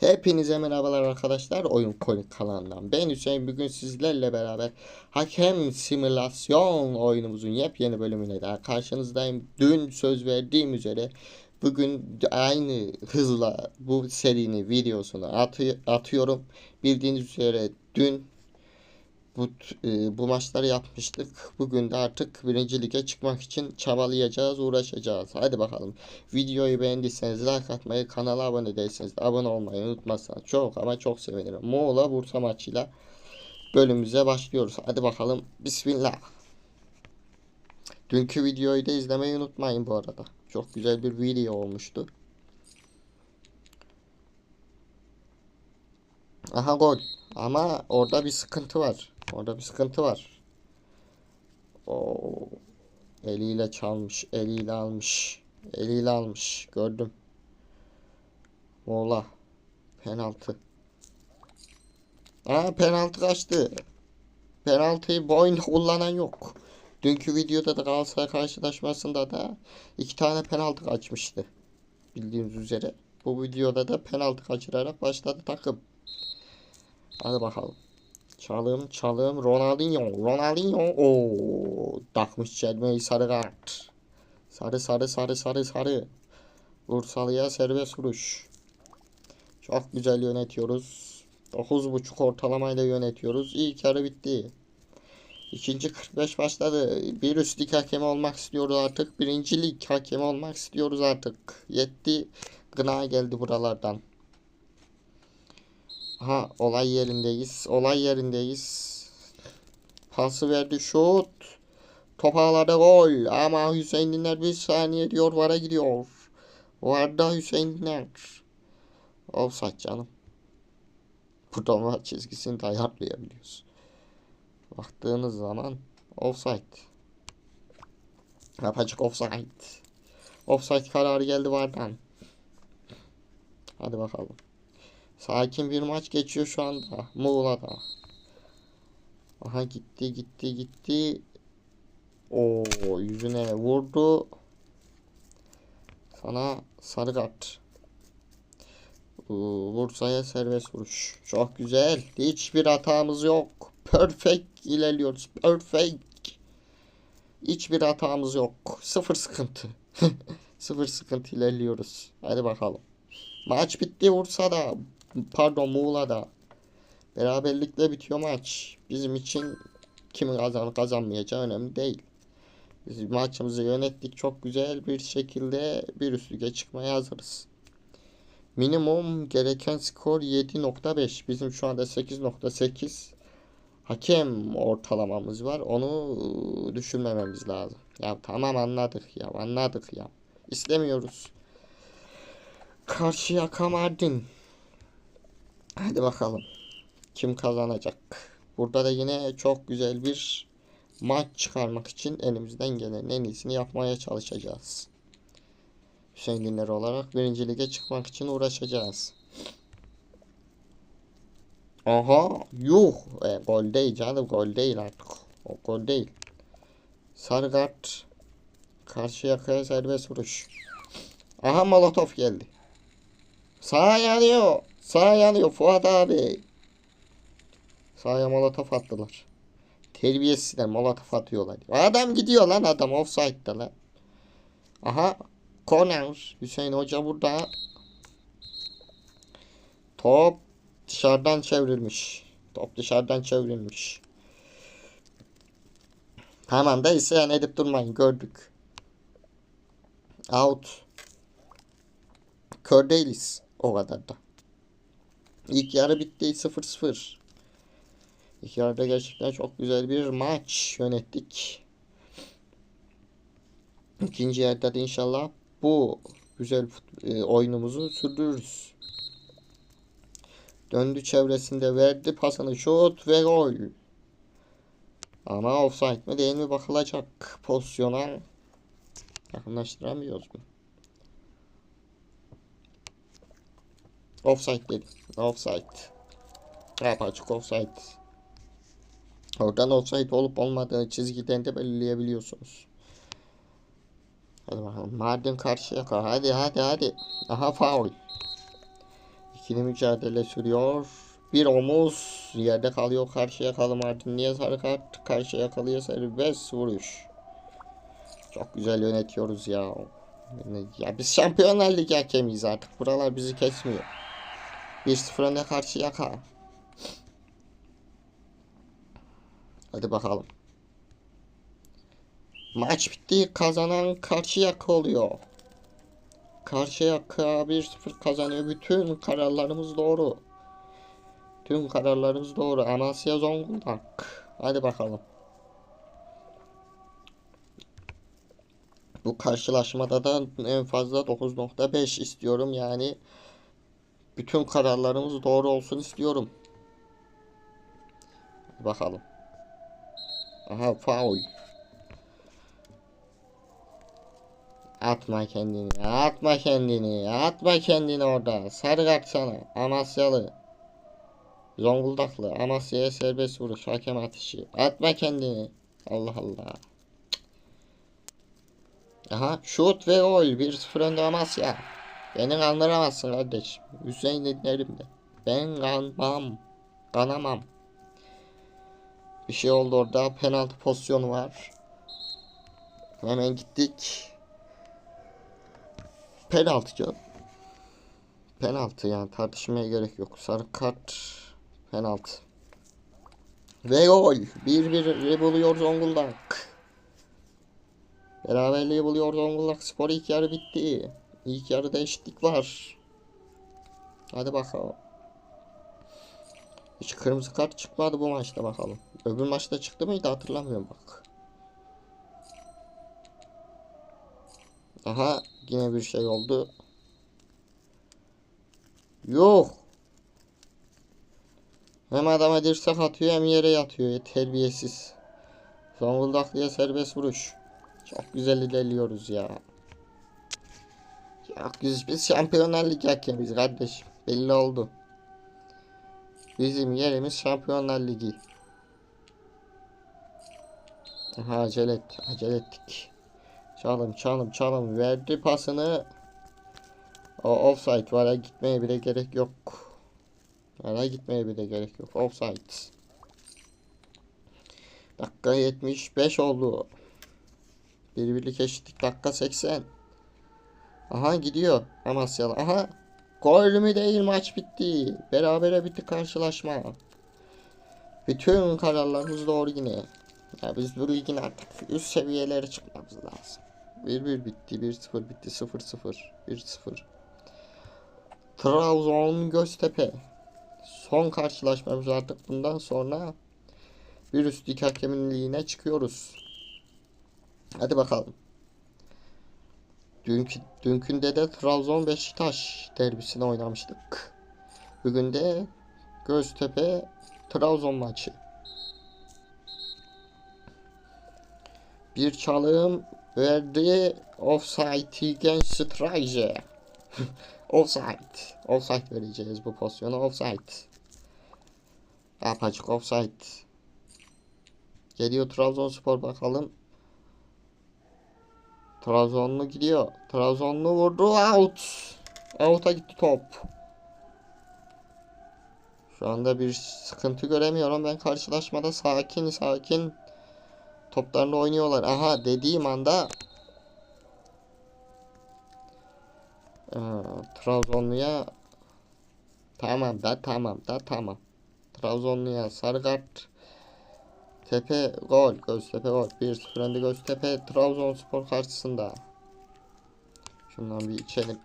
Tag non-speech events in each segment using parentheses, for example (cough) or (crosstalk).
Hepinize merhabalar arkadaşlar Oyun Kolik kanalından. Ben Hüseyin bugün sizlerle beraber Hakem Simülasyon oyunumuzun yepyeni bölümüne daha karşınızdayım. Dün söz verdiğim üzere bugün aynı hızla bu serinin videosunu atı- atıyorum. Bildiğiniz üzere dün bu, e, bu maçları yapmıştık. Bugün de artık birinci lige çıkmak için çabalayacağız, uğraşacağız. Hadi bakalım. Videoyu beğendiyseniz like atmayı, kanala abone değilseniz de abone olmayı unutmazsanız çok ama çok sevinirim. Muğla Bursa maçıyla bölümümüze başlıyoruz. Hadi bakalım. Bismillah. Dünkü videoyu da izlemeyi unutmayın bu arada. Çok güzel bir video olmuştu. Aha gol. Ama orada bir sıkıntı var. Orada bir sıkıntı var. Oo. Eliyle çalmış, eliyle almış. Eliyle almış. Gördüm. Mola. Penaltı. Aa penaltı kaçtı. Penaltıyı bu oyunda kullanan yok. Dünkü videoda da Galatasaray karşılaşmasında da iki tane penaltı kaçmıştı. Bildiğiniz üzere. Bu videoda da penaltı kaçırarak başladı takım. Hadi bakalım. Çalım çalım Ronaldinho. Ronaldinho. Oo, takmış çelmeyi sarı kart. Sarı sarı sarı sarı sarı. Bursalı'ya serbest vuruş. Çok güzel yönetiyoruz. 9.5 ortalamayla yönetiyoruz. İlk yarı bitti. İkinci 45 başladı. Bir üst lig hakemi olmak istiyoruz artık. Birinci lig hakemi olmak istiyoruz artık. Yetti. Gına geldi buralardan. Aha olay yerindeyiz. Olay yerindeyiz. Pası verdi şut. Top ağlarda gol. Ama Hüseyin Diner bir saniye diyor vara gidiyor. Varda Hüseyin Diner. Offside canım. Buradan çizgisini de ayarlayabiliyoruz. Baktığınız zaman offside. Yapacak offside. Offside kararı geldi vardan. Hadi bakalım. Sakin bir maç geçiyor şu anda. Muğla'da. Aha gitti gitti gitti. O yüzüne vurdu. Sana sarı kart. Oo, Bursa'ya serbest vuruş. Çok güzel. Hiçbir hatamız yok. Perfect ilerliyoruz. Perfect. Hiçbir hatamız yok. Sıfır sıkıntı. (laughs) Sıfır sıkıntı ilerliyoruz. Hadi bakalım. Maç bitti Bursa'da. Pardon Muğla'da. Beraberlikle bitiyor maç. Bizim için kimin kazanıp kazanmayacağı önemli değil. Biz maçımızı yönettik çok güzel bir şekilde bir üst lige çıkmaya hazırız. Minimum gereken skor 7.5. Bizim şu anda 8.8 hakem ortalamamız var. Onu düşünmememiz lazım. Ya tamam anladık ya anladık ya. İstemiyoruz. Karşıyaka Mardin. Hadi bakalım. Kim kazanacak? Burada da yine çok güzel bir maç çıkarmak için elimizden gelen en iyisini yapmaya çalışacağız. Hüseyin Dinler olarak birinci lige çıkmak için uğraşacağız. Aha yuh e, gol değil canım gol değil artık. O gol değil. Sarı kart. Karşı yakaya serbest vuruş. Aha Molotov geldi. Sağ yanıyor. Sağ yanıyor Fuat abi. Sağa molotof attılar. Terbiyesizler molotof atıyorlar. Adam gidiyor lan adam offside'da lan. Aha corner. Hüseyin Hoca burada. Top dışarıdan çevrilmiş. Top dışarıdan çevrilmiş. Tamam da isyan edip durmayın gördük. Out. Kör değiliz. O kadar da. İlk yarı bitti 0-0. İlk yarıda gerçekten çok güzel bir maç yönettik. İkinci yarıda da inşallah bu güzel e, oyunumuzu sürdürürüz. Döndü çevresinde verdi pasını şut ve gol. Ama offside mi değil mi bakılacak pozisyona yakınlaştıramıyoruz mu? Offside dedi. Offside. Apaçık offside. Oradan offside olup olmadığını çizgiden de belirleyebiliyorsunuz. Hadi bakalım. Mardin karşıya kal. Hadi hadi hadi. Aha faul. İkili mücadele sürüyor. Bir omuz yerde kalıyor. Karşıya kalım Mardinli'ye sarı kart. Karşıya kalıyor serbest vuruş. Çok güzel yönetiyoruz ya. Ya biz Şampiyonlar Ligi hakemiyiz artık. Buralar bizi kesmiyor. 1-0 öne karşı yaka. Hadi bakalım. Maç bitti. Kazanan Karşıyaka oluyor. Karşıyaka 1-0 kazanıyor. Bütün kararlarımız doğru. Tüm kararlarımız doğru. Amasya Zonguldak. Hadi bakalım. Bu karşılaşmada da en fazla 9.5 istiyorum. Yani bütün kararlarımız doğru olsun istiyorum. Bakalım. Aha faul. Atma kendini, atma kendini, atma kendini orada. Sarı kart. Amasyalı. Zonguldaklı. Amasya'ya serbest vuruş. Hakem atışı. Atma kendini. Allah Allah. Aha şut ve gol. 1-0 önde Amasya. Beni kandıramazsın kardeşim. Hüseyin dinlerim de. Ben kanmam. Kanamam. Bir şey oldu orada. Penaltı pozisyonu var. Hemen gittik. Penaltı canım. Penaltı yani tartışmaya gerek yok. Sarı kart. Penaltı. Ve gol. 1-1 buluyor Zonguldak. Beraberliği buluyor Zonguldak Spor ilk yarı bitti. İlk yarıda eşitlik var. Hadi bakalım. Hiç kırmızı kart çıkmadı bu maçta bakalım. Öbür maçta çıktı mıydı hatırlamıyorum bak. Aha yine bir şey oldu. Yok. Hem adama dirsek atıyor hem yere yatıyor. Terbiyesiz. Zonguldaklı'ya serbest vuruş. Çok güzel ilerliyoruz ya. Biz, biz Şampiyonlar Ligi hakemiyiz kardeşim. Belli oldu. Bizim yerimiz Şampiyonlar Ligi. Aha acele et, acele ettik. Çalım çalım çalım verdi pasını. O offside var gitmeye bile gerek yok. Vara gitmeye bile gerek yok. Offside. Dakika 75 oldu. Bir birlik eşitlik dakika 80. Aha gidiyor Amasyalı. Aha gol mü değil maç bitti. Berabere bitti karşılaşma. Bütün kararlarımız doğru yine. Ya biz bu ligin artık üst seviyelere çıkmamız lazım. 1-1 bitti, 1-0 bitti, 0-0, 1-0. Trabzon Göztepe. Son karşılaşmamız artık bundan sonra bir üst lig hakemliğine çıkıyoruz. Hadi bakalım. Dünkü, dünkünde de Trabzon Beşiktaş derbisini oynamıştık. Bugün de Göztepe Trabzon maçı. Bir çalım verdi. Offside genç Straje. (laughs) offside. Offside vereceğiz bu pozisyona. Offside. Apaçık offside. Geliyor Trabzonspor bakalım. Trabzonlu gidiyor. Trabzonlu vurdu. Out. Out'a gitti top. Şu anda bir sıkıntı göremiyorum. Ben karşılaşmada sakin sakin toplarını oynuyorlar. Aha dediğim anda ee, Trabzonlu'ya tamam da tamam da tamam. Trabzonlu'ya sarı kart Tepe gol. Göztepe gol. 1-0 önde Göztepe. Trabzonspor karşısında. Şundan bir içelim.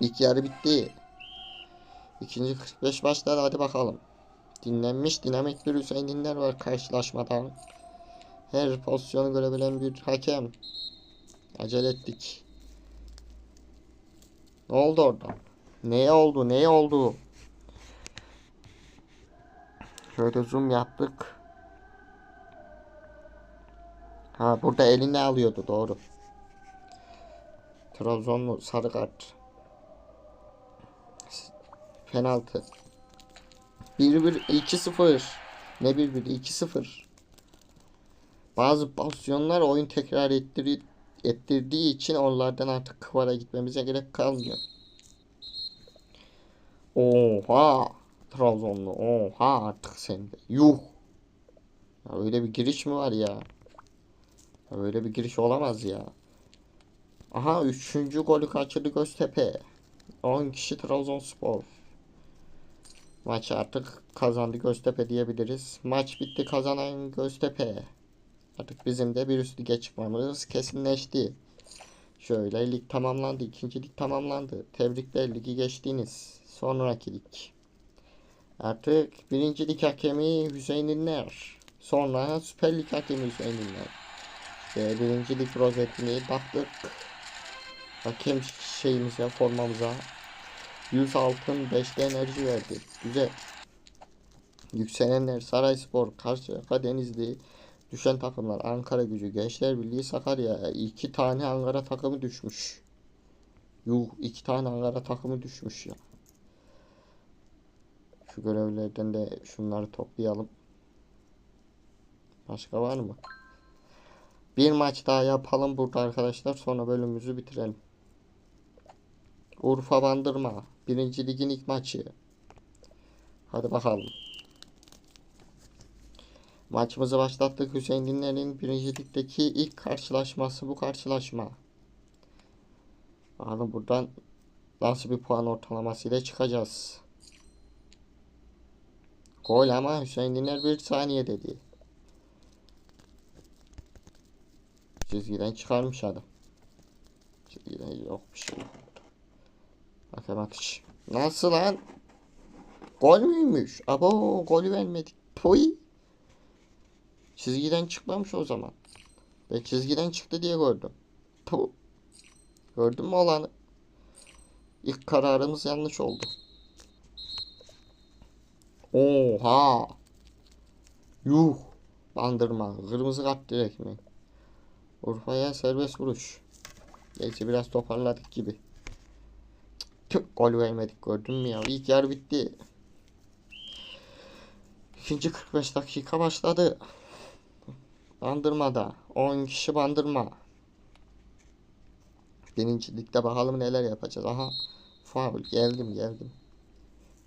İlk yarı bitti. İkinci 45 başladı. Hadi bakalım. Dinlenmiş dinamik bir Hüseyin Dinler var karşılaşmadan. Her pozisyonu görebilen bir hakem. Acele ettik. Ne oldu orada? Neye oldu? Neye oldu? Şöyle zoom yaptık. Ha burada eline alıyordu doğru. Trabzonlu sarı kart. Penaltı. 1-1 2-0. Ne 1-1 2-0. Bazı pozisyonlar oyun tekrar ettir ettirdiği için onlardan artık kıvara gitmemize gerek kalmıyor. Oha. Trabzonlu. Oha artık sende. Yuh. Ya öyle bir giriş mi var ya? ya öyle bir giriş olamaz ya. Aha üçüncü golü kaçırdı Göztepe. 10 kişi Trabzonspor. Maç artık kazandı Göztepe diyebiliriz. Maç bitti kazanan Göztepe. Artık bizim de bir üst lige çıkmamız kesinleşti. Şöyle lig tamamlandı. ikinci lig tamamlandı. Tebrikler ligi geçtiniz. Sonraki lig. Artık birinci lig hakemi Hüseyin İnler. Sonra Süper Lig hakemi Hüseyin İnler. Ve birinci lig rozetini baktık. Hakem şeyimize, formamıza 100 altın 5'te enerji verdi. Güzel. Yükselenler Sarayspor, Karşıyaka, Denizli. Düşen takımlar Ankara Gücü, Gençler Birliği, Sakarya. iki tane Ankara takımı düşmüş. Yuh iki tane Ankara takımı düşmüş ya. Görevlerden de şunları toplayalım. Başka var mı? Bir maç daha yapalım burada arkadaşlar. Sonra bölümümüzü bitirelim. Urfa Bandırma. Birinci ligin ilk maçı. Hadi bakalım. Maçımızı başlattık. Hüseyin Dinler'in birinci ligdeki ilk karşılaşması bu karşılaşma. Bakalım buradan nasıl bir puan ortalamasıyla çıkacağız. Gol ama Hüseyin Diner bir saniye dedi. Çizgiden çıkarmış adam. Çizgiden yok bir şey. Hakem atış. Nasıl lan? Gol müymüş? Abo golü vermedik. Poy. Çizgiden çıkmamış o zaman. Ben çizgiden çıktı diye gördüm. Puh. Gördün mü olanı? İlk kararımız yanlış oldu. Oha. Yuh. Bandırma. Kırmızı kart direkt mi? Urfa'ya serbest vuruş. Gerçi biraz toparladık gibi. Tüh, gol vermedik gördün mü ya? İlk yer bitti. İkinci 45 dakika başladı. Bandırmada. 10 kişi bandırma. Birinci ligde bakalım neler yapacağız. Aha. Faul. Geldim geldim.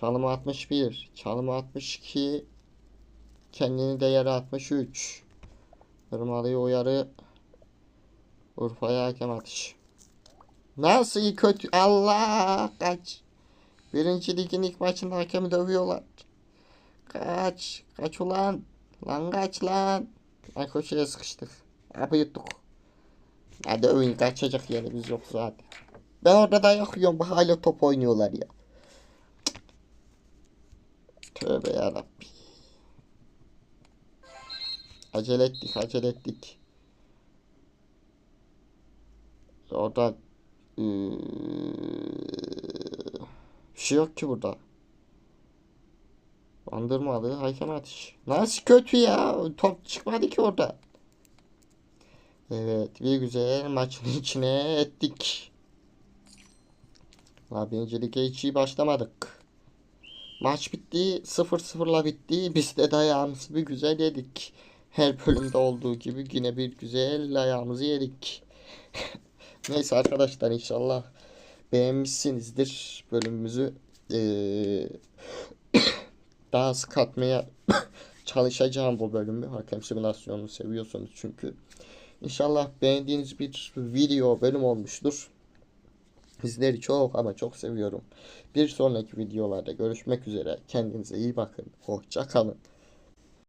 Çalımı 61. Çalımı 62. Kendini de yere 63. Irmalı'yı uyarı. Urfa'ya hakem atış. Nasıl kötü? Allah kaç. Birinci ligin ilk maçında hakemi dövüyorlar. Kaç. Kaç ulan. Lan kaç lan. Ay köşeye sıkıştık. Abi yuttuk. Hadi oyun kaçacak yerimiz yok zaten. Ben orada dayak yiyorum. Bak hala top oynuyorlar ya. Tövbe yarabbi. Acele ettik, acele ettik. Orada eee, bir şey yok ki burada. Bandırmalı hakem atış. Nasıl kötü ya? Top çıkmadı ki orada. Evet bir güzel maçın içine ettik. La birinci lige hiç iyi başlamadık. Maç bitti 0-0'la bitti. Biz de dayağımızı bir güzel yedik. Her bölümde olduğu gibi yine bir güzel dayağımızı yedik. (laughs) Neyse arkadaşlar inşallah beğenmişsinizdir bölümümüzü. Ee, (coughs) daha sık atmaya (coughs) çalışacağım bu bölümü. Hakem simülasyonunu seviyorsunuz çünkü. İnşallah beğendiğiniz bir video bölüm olmuştur. Sizleri çok ama çok seviyorum. Bir sonraki videolarda görüşmek üzere. Kendinize iyi bakın. Hoşça kalın.